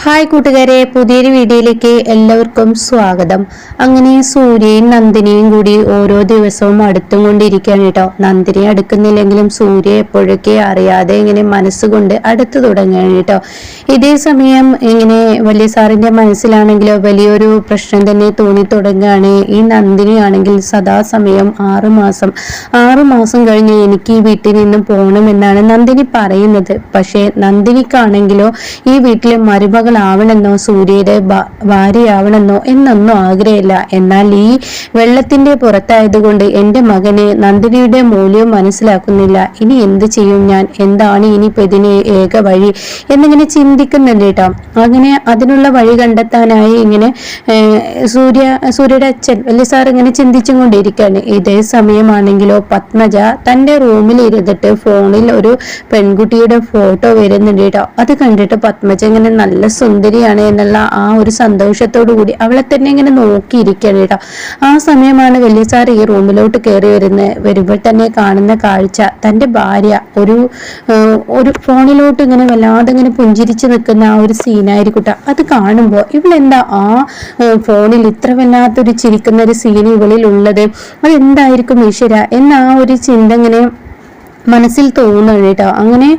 Hi കൂട്ടുകാരെ പുതിയൊരു വീഡിയോയിലേക്ക് എല്ലാവർക്കും സ്വാഗതം. അങ്ങനെ സൂര്യയും നന്ദിനിയും കൂടി ഓരോ ദിവസവും അടുത്തും കൊണ്ടിരിക്കുകയാണ് കേട്ടോ. നന്ദിനി അടുക്കുന്നില്ലെങ്കിലും സൂര്യ എപ്പോഴൊക്കെ അറിയാതെ ഇങ്ങനെ മനസ്സുകൊണ്ട് അടുത്തു തുടങ്ങുകയാണ് കേട്ടോ. ഇതേ സമയം ഇങ്ങനെ വലിയ സാറിന്റെ മനസ്സിലാണെങ്കിലോ വലിയൊരു പ്രശ്നം തന്നെ തോന്നി തുടങ്ങുകയാണ് ഈ നന്ദിനി ആണെങ്കിൽ സദാസമയം ആറുമാസം ആറുമാസം ആറു മാസം കഴിഞ്ഞ് എനിക്ക് ഈ വീട്ടിൽ നിന്നും പോകണമെന്നാണ് നന്ദിനി പറയുന്നത്. പക്ഷേ നന്ദിനിക്കാണെങ്കിലോ ഈ വീട്ടിലെ മരുമകളാവണമെന്നോ സൂര്യയുടെ ഭാര്യയാവണമെന്നോ എന്നൊന്നും ആഗ്രഹമില്ല. എന്നാൽ ഈ വെള്ളത്തിന്റെ പുറത്തായതുകൊണ്ട് എന്റെ മകന് നന്ദിനിയുടെ മൂല്യം മനസ്സിലാക്കുന്നില്ല. ഇനി എന്ത് ചെയ്യും ഞാൻ? എന്താണ് ഇനി ഇതിന് ഏക വഴി? എന്നിങ്ങനെ ചിന്തിക്കുന്നുണ്ട് കേട്ടോ അങ്ങനെ അതിനുള്ള വഴി കണ്ടെത്താനായി ഇങ്ങനെ സൂര്യ സൂര്യയുടെ അച്ഛൻ വലിയ സാർ ഇങ്ങനെ ചിന്തിച്ചും കൊണ്ടിരിക്കുകയാണ് ഇതേ സമയമാണെങ്കിലോ പത്മജ തന്റെ റൂമിൽ ഇരുന്നിട്ട് ഫോണിൽ ഒരു പെൺകുട്ടിയുടെ ഫോട്ടോ വരുന്നുണ്ട് കേട്ടോ അത് കണ്ടിട്ട് പത്മജ ഇങ്ങനെ നല്ല സുന്ദരിയാണ് എന്നുള്ള ആ ഒരു സന്തോഷത്തോടു കൂടി അവളെ തന്നെ ഇങ്ങനെ നോക്കിയിരിക്കുകയാണ് കേട്ടോ. ആ സമയമാണ് വലിയ സാർ ഈ റൂമിലോട്ട് കയറി വരുന്ന വരുമ്പോൾ തന്നെ കാണുന്ന കാഴ്ച. തന്റെ ഭാര്യ ഒരു ഒരു ഫോണിലോട്ട് ഇങ്ങനെ വല്ലാതെ ഇങ്ങനെ പുഞ്ചിരിച്ച് നിൽക്കുന്ന ആ ഒരു സീനായിരിക്കട്ടെ അത് കാണുമ്പോൾ ഇവളെന്താ ആ ഫോണിൽ ഇത്ര വല്ലാത്തൊരു ചിരിക്കുന്ന ഒരു സീൻ ഇവളിൽ ഉള്ളത് അതെന്തായിരിക്കും ഈശ്വര? എന്ന ആ ഒരു ചിന്ത ഇങ്ങനെ മനസ്സിൽ തോന്നുകയാണ് കേട്ടോ അങ്ങനെ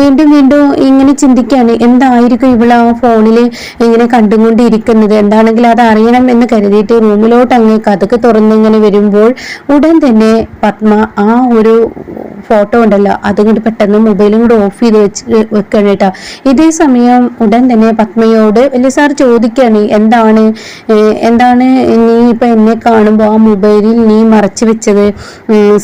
വീണ്ടും വീണ്ടും ഇങ്ങനെ ചിന്തിക്കുകയാണ് എന്തായിരിക്കും ഇവൾ ആ ഫോണിൽ ഇങ്ങനെ കണ്ടുകൊണ്ടിരിക്കുന്നത്? എന്താണെങ്കിലും അത് അറിയണം എന്ന് കരുതിയിട്ട് റൂമിലോട്ട് അങ്ങ് കഥക്ക് തുറന്ന് ഇങ്ങനെ വരുമ്പോൾ ഉടൻ തന്നെ പത്മ ആ ഒരു ഫോട്ടോ ഉണ്ടല്ലോ അതുകൊണ്ട് പെട്ടെന്ന് മൊബൈലും കൂടെ ഓഫ് ചെയ്ത് വെച്ച് വെക്കണം കേട്ടോ ഇതേ സമയം ഉടൻ തന്നെ പത്മയോട് വലിയ സാർ ചോദിക്കുകയാണ് എന്താണ്? എന്താണ് നീ ഇപ്പൊ എന്നെ കാണുമ്പോൾ ആ മൊബൈലിൽ നീ മറച്ചു വെച്ചത്?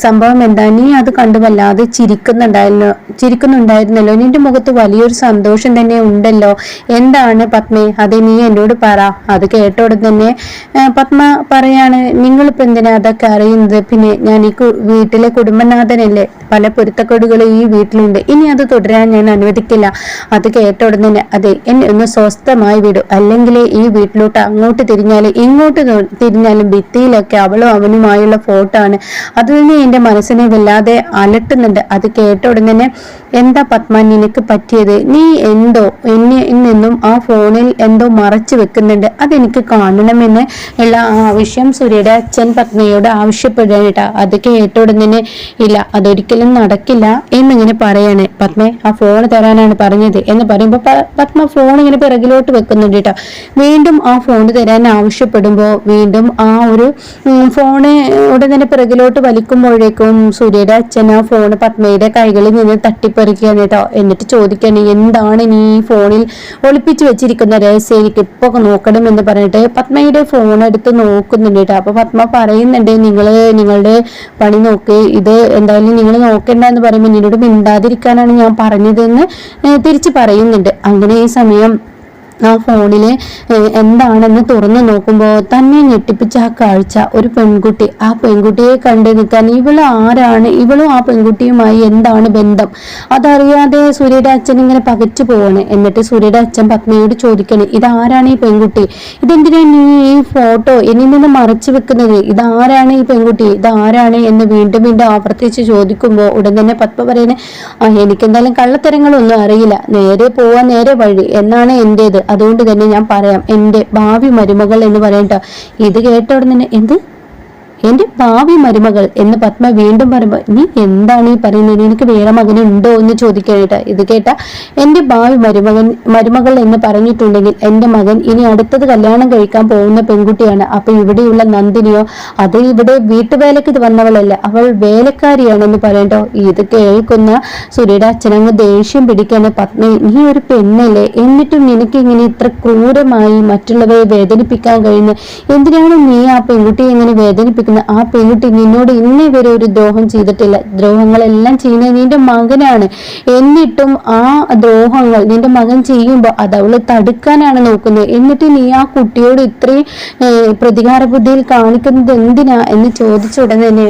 സംഭവം എന്താ? നീ അത് കണ്ടു വല്ലാതെ ചിരിക്കുന്നുണ്ടായിരുന്നോ ചിരിക്കുന്നുണ്ടായിരുന്നല്ലോ. നിന്റെ മുഖത്ത് വലിയൊരു സന്തോഷം തന്നെ ഉണ്ടല്ലോ. എന്താണ് പത്മേ? അതെ നീ എന്നോട് പറ. അത് കേട്ടോടെ തന്നെ പത്മ പറയാണ് നിങ്ങളിപ്പോ എന്തിനാ അതൊക്കെ അറിയുന്നത്? പിന്നെ ഞാൻ ഈ വീട്ടിലെ കുടുംബനാഥനല്ലേ? പല പൊരുത്തക്കേടുകളും ഈ വീട്ടിലുണ്ട്. ഇനി അത് തുടരാൻ ഞാൻ അനുവദിക്കില്ല. അത് കേട്ട ഉടനെ അതെ എന്നെ ഒന്ന് സ്വസ്ഥമായി വിടും. അല്ലെങ്കിൽ ഈ വീട്ടിലോട്ട് അങ്ങോട്ട് തിരിഞ്ഞാലും ഇങ്ങോട്ട് തിരിഞ്ഞാലും ഭിത്തിയിലൊക്കെ അവളും അവനുമായുള്ള ഫോട്ടോ ആണ് അത് തന്നെ എന്റെ മനസ്സിനെ വല്ലാതെ അലട്ടുന്നുണ്ട്. അത് കേട്ട ഉടനെ എന്താ പത്മ നിനക്ക് പറ്റിയത്? നീ എന്തോ എന്നെ നിന്നും ആ ഫോണിൽ എന്തോ മറച്ചു വെക്കുന്നുണ്ട്. അതെനിക്ക് കാണണമെന്ന് ഉള്ള ആവശ്യം സൂര്യയുടെ അച്ഛൻ പത്മയോട് ആവശ്യപ്പെടുകയാണ് അത് കേട്ട ഇല്ല അതൊരിക്കലും നടക്കില്ല എന്നിങ്ങനെ പറയാണ്. പത്മേ ആ ഫോൺ തരാനാണ് പറഞ്ഞത് എന്ന് പറയുമ്പോൾ പത്മ ഫോൺ ഇങ്ങനെ പിറകിലോട്ട് വെക്കുന്നുണ്ട് കേട്ടോ വീണ്ടും ആ ഫോൺ തരാൻ ആവശ്യപ്പെടുമ്പോൾ വീണ്ടും ആ ഒരു ഫോണ് ഉടൻ തന്നെ പിറകിലോട്ട് വലിക്കുമ്പോഴേക്കും സൂര്യയുടെ അച്ഛൻ ആ ഫോൺ പത്മയുടെ കൈകളിൽ നിന്ന് തട്ടിപ്പറിക്കുകയാണ് കേട്ടോ എന്നിട്ട് ചോദിക്കാണ് എന്താണ് നീ ഫോണിൽ ഒളിപ്പിച്ചു വെച്ചിരിക്കുന്ന രഹസ്യം? എനിക്ക് ഇപ്പൊ നോക്കണം എന്ന് പറഞ്ഞിട്ട് പത്മയുടെ ഫോൺ എടുത്ത് നോക്കുന്നുണ്ട് കേട്ടോ അപ്പൊ പത്മ പറയുന്നുണ്ട് നിങ്ങൾ നിങ്ങളുടെ പണി നോക്ക്. ഇത് എന്തായാലും നിങ്ങൾ നോക്കണ്ട എന്ന് പറയുമ്പോൾ നിന്നോട് മിണ്ടാതിരിക്കാനാണ് ഞാൻ പറഞ്ഞതെന്ന് തിരിച്ചു പറയുന്നുണ്ട്. അങ്ങനെ ഈ സമയം ആ ഫോണിൽ എന്താണെന്ന് തുറന്നു നോക്കുമ്പോൾ തന്നെ ഞെട്ടിപ്പിച്ച ആ കാഴ്ച. ഒരു പെൺകുട്ടി. ആ പെൺകുട്ടിയെ കണ്ടു നിൽക്കാൻ ഇവൾ ആരാണ്? ഇവളും ആ പെൺകുട്ടിയുമായി എന്താണ് ബന്ധം? അതറിയാതെ സൂര്യയുടെ അച്ഛൻ ഇങ്ങനെ പകച്ചു പോവാണ്. എന്നിട്ട് സൂര്യയുടെ അച്ഛൻ പത്മയോട് ചോദിക്കണേ ഇതാരാണ് ഈ പെൺകുട്ടി? ഇതെന്തിനാ നീ ഈ ഫോട്ടോ എന്നിൽ നിന്ന് മറച്ചു വെക്കുന്നത്? ഇതാരാണ് ഈ പെൺകുട്ടി? ഇതാരാണ്? എന്ന് വീണ്ടും വീണ്ടും ആവർത്തിച്ച് ചോദിക്കുമ്പോൾ ഉടൻ തന്നെ പത്മ പറയുന്നത് എനിക്കെന്തായാലും കള്ളത്തരങ്ങളൊന്നും അറിയില്ല. നേരെ പോവാൻ നേരെ വഴി. എന്നാണ് എന്റേത് അതുകൊണ്ട് തന്നെ ഞാൻ പറയാം എന്റെ ഭാവി മരുമകൾ എന്ന് പറയണ്ട. ഇത് കേട്ട ഉടനെ എന്ത്? എന്റെ ഭാവി മരുമകൾ എന്ന് പത്മ വീണ്ടും പറയുമ്പോൾ നീ എന്താണ് ഈ പറയുന്നത്? എനിക്ക് വേറെ മകൻ ഉണ്ടോ എന്ന് ചോദിക്കാനായിട്ട് ഇത് കേട്ട എന്റെ ഭാവി മരുമകൻ മരുമകൾ എന്ന് പറഞ്ഞിട്ടുണ്ടെങ്കിൽ എന്റെ മകൻ ഇനി അടുത്തത് കല്യാണം കഴിക്കാൻ പോകുന്ന പെൺകുട്ടിയാണ്. അപ്പൊ ഇവിടെയുള്ള നന്ദിനിയോ അത് ഇവിടെ വീട്ടുവേലക്ക് ഇത് വന്നവളല്ല. അവൾ വേലക്കാരിയാണെന്ന് പറയണ്ടോ? ഇത് കേൾക്കുന്ന സുരയുടെ അച്ഛനങ്ങ് ദേഷ്യം പിടിക്കാണ്. പത്മ നീ ഒരു പെണ്ണല്ലേ? എന്നിട്ടും നിനക്ക് ഇങ്ങനെ ഇത്ര ക്രൂരമായി മറ്റുള്ളവരെ വേദനിപ്പിക്കാൻ കഴിയുന്നത്? എന്തിനാണ് നീ ആ പെൺകുട്ടിയെ ഇങ്ങനെ വേദനിപ്പിക്കുന്നത്? ആ പെൺകുട്ടി നിന്നോട് ഇന്നേ വരെ ഒരു ദ്രോഹം ചെയ്തിട്ടില്ല. ദ്രോഹങ്ങളെല്ലാം ചെയ്യുന്നത് നിന്റെ മകനാണ്. എന്നിട്ടും ആ ദ്രോഹങ്ങൾ നിന്റെ മകൻ ചെയ്യുമ്പോൾ അത് അവൾ തടുക്കാനാണ് നോക്കുന്നത്. എന്നിട്ട് നീ ആ കുട്ടിയോട് ഇത്രയും പ്രതികാര ബുദ്ധിയിൽ കാണിക്കുന്നത് എന്തിനാ എന്ന് ചോദിച്ച ഉടനെ തന്നെ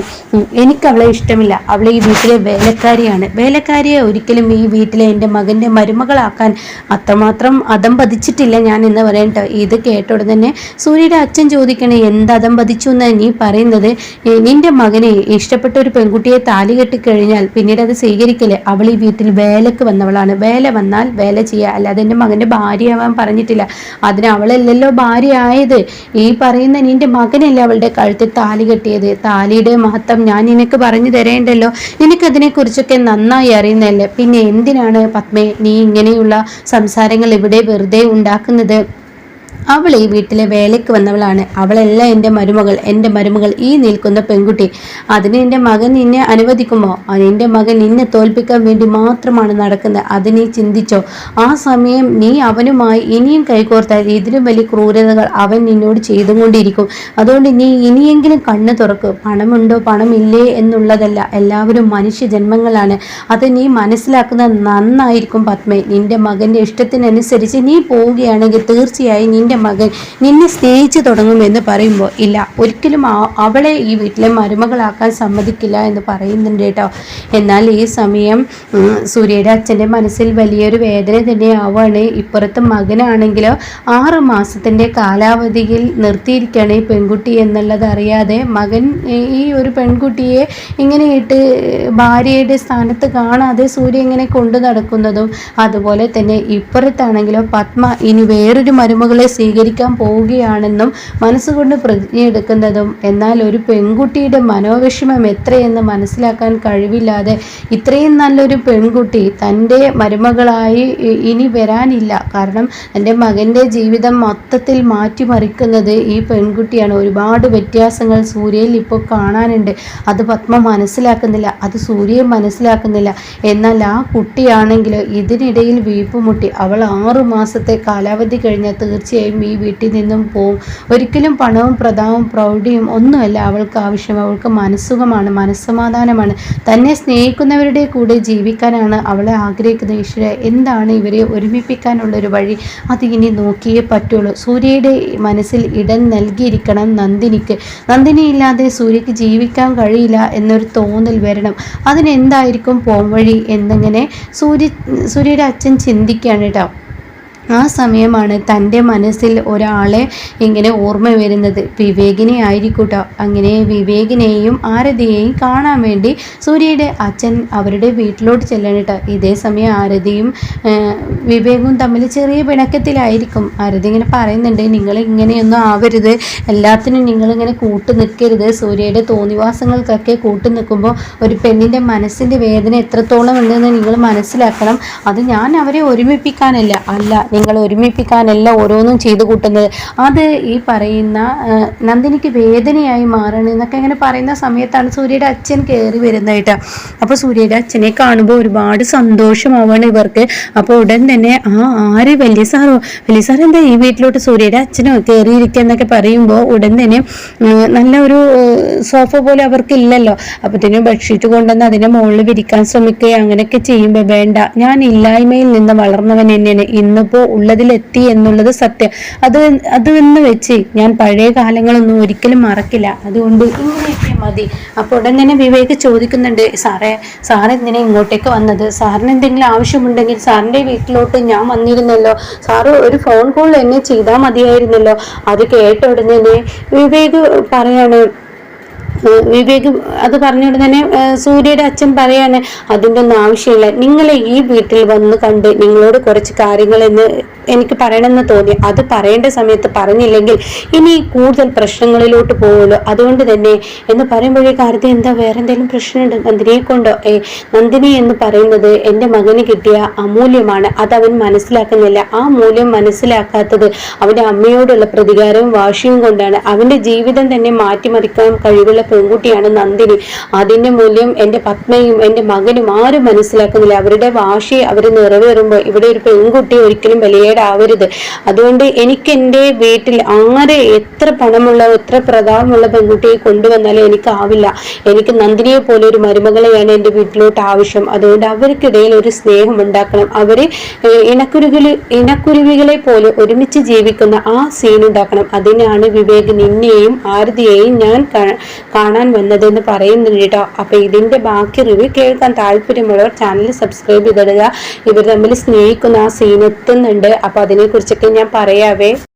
എനിക്ക് അവളെ ഇഷ്ടമില്ല. അവളെ ഈ വീട്ടിലെ വേലക്കാരിയാണ്. വേലക്കാരിയെ ഒരിക്കലും ഈ വീട്ടിലെ എന്റെ മകന്റെ മരുമകളാക്കാൻ അത്രമാത്രം അതം പതിച്ചിട്ടില്ല ഞാൻ എന്ന് പറയട്ടോ ഇത് കേട്ട ഉടനെ തന്നെ സൂര്യയുടെ അച്ഛൻ ചോദിക്കണേ എന്ത് അതം പതിച്ചു എന്ന് നീ പറയുന്നത് പറയുന്നത് നിന്റെ മകനെ ഇഷ്ടപ്പെട്ട ഒരു പെൺകുട്ടിയെ താലി കെട്ടിക്കഴിഞ്ഞാൽ പിന്നീട് അത് സ്വീകരിക്കൽ അവൾ ഈ വീട്ടിൽ വേലക്ക് വന്നവളാണ്. വേല വന്നാൽ വേല ചെയ്യുക അല്ലാതെ എന്റെ മകന്റെ ഭാര്യയാവാൻ പറഞ്ഞിട്ടില്ല. അതിന് അവളല്ലല്ലോ ഭാര്യയായത്. ഈ പറയുന്ന നിന്റെ മകനല്ലേ അവളുടെ കഴുത്തിൽ താലി കെട്ടിയത്? താലിയുടെ മഹത്വം ഞാൻ നിനക്ക് പറഞ്ഞു തരേണ്ടല്ലോ. നിനക്കതിനെ കുറിച്ചൊക്കെ നന്നായി അറിയുന്നതല്ലേ. പിന്നെ എന്തിനാണ് പത്മേ നീ ഇങ്ങനെയുള്ള സംസാരങ്ങൾ ഇവിടെ വെറുതെ ഉണ്ടാക്കുന്നത്? അവൾ ഈ വീട്ടിലെ വേലയ്ക്ക് വന്നവളാണ്. അവളല്ല എന്റെ മരുമകൾ എന്റെ മരുമകൾ. ഈ നിൽക്കുന്ന പെൺകുട്ടി അതിന് എന്റെ മകൻ നിന്നെ അനുവദിക്കുമോ? എന്റെ മകൻ നിന്നെ തോൽപ്പിക്കാൻ വേണ്ടി മാത്രമാണ് നടക്കുന്നത്. അത് നീ ചിന്തിച്ചോ? ആ സമയം നീ അവനുമായി ഇനിയും കൈകോർത്താൽ ഇതിലും വലിയ ക്രൂരതകൾ അവൻ നിന്നോട് ചെയ്തുകൊണ്ടിരിക്കും. അതുകൊണ്ട് നീ ഇനിയെങ്കിലും കണ്ണ് തുറക്ക്. പണമുണ്ടോ? പണമില്ലേ എന്നുള്ളതല്ല. എല്ലാവരും മനുഷ്യ ജന്മങ്ങളാണ് അത് നീ മനസ്സിലാക്കുന്നത് നന്നായിരിക്കും പത്മേ. നിന്റെ മകന്റെ ഇഷ്ടത്തിനനുസരിച്ച് നീ പോവുകയാണെങ്കിൽ തീർച്ചയായും നിന്റെ മകൻ നിന്നെ സ്നേഹിച്ചു തുടങ്ങുമെന്ന് പറയുമ്പോൾ ഇല്ല ഒരിക്കലും അവളെ ഈ വീട്ടിലെ മരുമകളാക്കാൻ സമ്മതിക്കില്ല എന്ന് പറയുന്നുണ്ട് കേട്ടോ. എന്നാൽ ഈ സമയം സൂര്യയുടെ അച്ഛന്റെ മനസ്സിൽ വലിയൊരു വേദന തന്നെയാവാണ് ഇപ്പുറത്ത് മകനാണെങ്കിലോ ആറ് മാസത്തിന്റെ കാലാവധിയിൽ നിർത്തിയിരിക്കുകയാണ് ഈ പെൺകുട്ടി എന്നുള്ളത് അറിയാതെ മകൻ ഈ ഒരു പെൺകുട്ടിയെ ഇങ്ങനെ ഇട്ട് ഭാര്യയുടെ സ്ഥാനത്ത് കാണാതെ സൂര്യ ഇങ്ങനെ കൊണ്ടു നടക്കുന്നതും അതുപോലെ തന്നെ ഇപ്പുറത്താണെങ്കിലോ പത്മ ഇനി വേറൊരു മരുമകളെ സ്വീകരിക്കാൻ പോവുകയാണെന്നും മനസ്സുകൊണ്ട് പ്രതിജ്ഞയെടുക്കുന്നതും എന്നാൽ ഒരു പെൺകുട്ടിയുടെ മനോവിഷമം എത്രയെന്ന് മനസ്സിലാക്കാൻ കഴിവില്ലാതെ ഇത്രയും നല്ലൊരു പെൺകുട്ടി തന്റെ മരുമകളായി ഇനി വരാനില്ല. കാരണം എന്റെ മകന്റെ ജീവിതം മൊത്തത്തിൽ മാറ്റിമറിക്കുന്നത് ഈ പെൺകുട്ടിയാണ്. ഒരുപാട് വ്യത്യാസങ്ങൾ സൂര്യയിൽ ഇപ്പോൾ കാണാനുണ്ട്. അത് പത്മ മനസ്സിലാക്കുന്നില്ല. അത് സൂര്യയെ മനസ്സിലാക്കുന്നില്ല. എന്നാൽ ആ കുട്ടിയാണെങ്കിൽ ഇതിനിടയിൽ വീപ്പുമുട്ടി. അവൾ ആറു മാസത്തെ കാലാവധി കഴിഞ്ഞാൽ തീർച്ചയായും ഈ വീട്ടിൽ നിന്നും പോവും. ഒരിക്കലും പണവും പ്രതാവും പ്രൗഢിയും ഒന്നുമല്ല. അവൾക്ക് ആവശ്യം അവൾക്ക് മനസ്സുഖമാണ് മനസ്സമാധാനമാണ്. തന്നെ സ്നേഹിക്കുന്നവരുടെ കൂടെ ജീവിക്കാനാണ് അവളെ ആഗ്രഹിക്കുന്ന ഈശ്വര എന്താണ് ഇവരെ ഒരുമിപ്പിക്കാനുള്ളൊരു വഴി? അത് ഇനി നോക്കിയേ പറ്റുള്ളൂ. സൂര്യയുടെ മനസ്സിൽ ഇടം നൽകിയിരിക്കണം നന്ദിനിക്ക്. നന്ദിനി ഇല്ലാതെ സൂര്യക്ക് ജീവിക്കാൻ കഴിയില്ല എന്നൊരു തോന്നൽ വരണം. അതിനെന്തായിരിക്കും പോംവഴി? എന്നിങ്ങനെ സൂര്യ സൂര്യയുടെ അച്ഛൻ ചിന്തിക്കുകയാണ് കേട്ടോ. ആ സമയമാണ് തന്റെ മനസ്സിൽ ഒരാളെ ഇങ്ങനെ ഓർമ്മ വരുന്നത്. വിവേകിനെ ആയിരിക്കൂട്ടോ. അങ്ങനെ വിവേകിനെയും ആരതിയെയും കാണാൻ വേണ്ടി സൂര്യയുടെ അച്ഛൻ അവരുടെ വീട്ടിലോട്ട് ചെല്ലണം കേട്ടോ. ഇതേ സമയം ആരതിയും വിവേകവും വിവേകും തമ്മിൽ ചെറിയ പിണക്കത്തിലായിരിക്കും. ആരതി ഇങ്ങനെ പറയുന്നുണ്ട് നിങ്ങൾ ഇങ്ങനെയൊന്നും ആവരുത്. എല്ലാത്തിനും നിങ്ങളിങ്ങനെ കൂട്ടു നിൽക്കരുത്. സൂര്യയുടെ തോന്നിവാസങ്ങൾക്കൊക്കെ കൂട്ടു നിൽക്കുമ്പോൾ ഒരു പെണ്ണിന്റെ മനസ്സിന്റെ വേദന എത്രത്തോളം ഉണ്ടെന്ന് നിങ്ങൾ മനസ്സിലാക്കണം. അത് ഞാൻ അവരെ ഒരുമിപ്പിക്കാനല്ല. അല്ല നിങ്ങൾ ഒരുമിപ്പിക്കാനല്ല ഓരോന്നും ചെയ്തു കൂട്ടുന്നത്. അത് ഈ പറയുന്ന നന്ദിനിക്ക് വേദനയായി മാറണം എന്നൊക്കെ ഇങ്ങനെ പറയുന്ന സമയത്താണ് സൂര്യയുടെ അച്ഛൻ കയറി വരുന്നതായിട്ട്. അപ്പോൾ സൂര്യയുടെ അച്ഛനെ കാണുമ്പോൾ ഒരുപാട് സന്തോഷമാവാണ് ഇവർക്ക്. അപ്പോൾ ഉടൻ തന്നെ ആ ആര് വലിയ സാറോ? വലിയ സാർ എന്താ ഈ വീട്ടിലോട്ട് സൂര്യയുടെ അച്ഛനോ കയറിയിരിക്കുക എന്നൊക്കെ പറയുമ്പോൾ ഉടൻ തന്നെ നല്ല ഒരു സോഫ പോലെ അവർക്കില്ലല്ലോ. അപ്പത്തേനും ബെഡ്ഷീറ്റ് കൊണ്ടുവന്ന് അതിനെ മുകളിൽ വിരിക്കാൻ ശ്രമിക്കുകയും അങ്ങനെയൊക്കെ ചെയ്യുമ്പോൾ വേണ്ട. ഞാൻ ഇല്ലായ്മയിൽ നിന്ന് വളർന്നവൻ എന്നെയാണ് ഇന്നിപ്പോൾ ഉള്ളതിലെത്തി എന്നുള്ളത് സത്യം. അത് അത് എന്ന് വെച്ച് ഞാൻ പഴയ കാലങ്ങളൊന്നും ഒരിക്കലും മറക്കില്ല. അതുകൊണ്ട് ഇങ്ങനെയൊക്കെ മതി. അപ്പോൾ ഉടൻ തന്നെ വിവേക് ചോദിക്കുന്നുണ്ട് സാറേ സാർ എന്തിനാ ഇങ്ങോട്ടേക്ക് വന്നത്? സാറിന് എന്തെങ്കിലും ആവശ്യമുണ്ടെങ്കിൽ സാറിന്റെ വീട്ടിലോട്ട് ഞാൻ വന്നിരുന്നല്ലോ. സാറ് ഒരു ഫോൺ കോൾ എന്നെ ചെയ്താൽ മതിയായിരുന്നല്ലോ. അത് കേട്ട ഉടനെ വിവേക് പറയാണ് വിവേക് അത് പറഞ്ഞുകൊണ്ട് തന്നെ സൂര്യയുടെ അച്ഛൻ പറയാണ് അതിന്റെ ഒന്നും ആവശ്യമില്ല. നിങ്ങളെ ഈ വീട്ടിൽ വന്ന് കണ്ട് നിങ്ങളോട് കുറച്ച് കാര്യങ്ങൾ എന്ന് എനിക്ക് പറയണമെന്ന് തോന്നി. അത് പറയേണ്ട സമയത്ത് പറഞ്ഞില്ലെങ്കിൽ ഇനി കൂടുതൽ പ്രശ്നങ്ങളിലോട്ട് പോകുമല്ലോ. അതുകൊണ്ട് തന്നെ എന്ന് പറയുമ്പോഴേക്ക് ആരതി എന്താ വേറെ എന്തെങ്കിലും പ്രശ്നമുണ്ട്? നന്ദിനിയെ കൊണ്ടോ ഏ നന്ദിനി എന്ന് പറയുന്നത് എന്റെ മകന് കിട്ടിയ അമൂല്യമാണ്. അത് അവൻ മനസ്സിലാക്കുന്നില്ല. ആ മൂല്യം മനസ്സിലാക്കാത്തത് അവന്റെ അമ്മയോടുള്ള പ്രതികാരവും വാശിയും കൊണ്ടാണ്. അവന്റെ ജീവിതം തന്നെ മാറ്റിമറിക്കാൻ കഴിവുള്ള പെൺകുട്ടിയാണ് നന്ദിനി. അതിന്റെ മൂല്യം എന്റെ പത്മയും എന്റെ മകനും ആരും മനസ്സിലാക്കുന്നില്ല. അവരുടെ വാശി അവർ നിറവേറുമ്പോൾ ഇവിടെ ഒരു പെൺകുട്ടി ഒരിക്കലും വിലയേടാവരുത് അതുകൊണ്ട് എനിക്ക് എന്റെ വീട്ടിൽ ആരെ എത്ര പണമുള്ള എത്ര പ്രതാപമുള്ള പെൺകുട്ടിയെ കൊണ്ടുവന്നാലും എനിക്കാവില്ല. എനിക്ക് നന്ദിനിയെ പോലെ ഒരു മരുമകളെയാണ് എന്റെ വീട്ടിലോട്ട് ആവശ്യം. അതുകൊണ്ട് അവർക്കിടയിൽ ഒരു സ്നേഹം ഉണ്ടാക്കണം. അവർ ഏഹ്, ഇണക്കുരുവികളെ പോലെ ഒരുമിച്ച് ജീവിക്കുന്ന ആ സീൻ ഉണ്ടാക്കണം. അതിനാണ് വിവേക് നിന്നെയും ആരതിയെയും ഞാൻ കാണാൻ വന്നതെന്ന് പറയുന്നുണ്ട് കേട്ടോ. അപ്പൊ ഇതിന്റെ ബാക്കി റിവ്യൂ കേൾക്കാൻ താല്പര്യമുള്ളവർ ചാനൽ സബ്സ്ക്രൈബ് ചെയ്തിടുക. ഇവർ തമ്മിൽ സ്നേഹിക്കുന്ന ആ സീൻ എത്തുന്നുണ്ട്. അപ്പൊ അതിനെ കുറിച്ചൊക്കെ ഞാൻ പറയാവേ.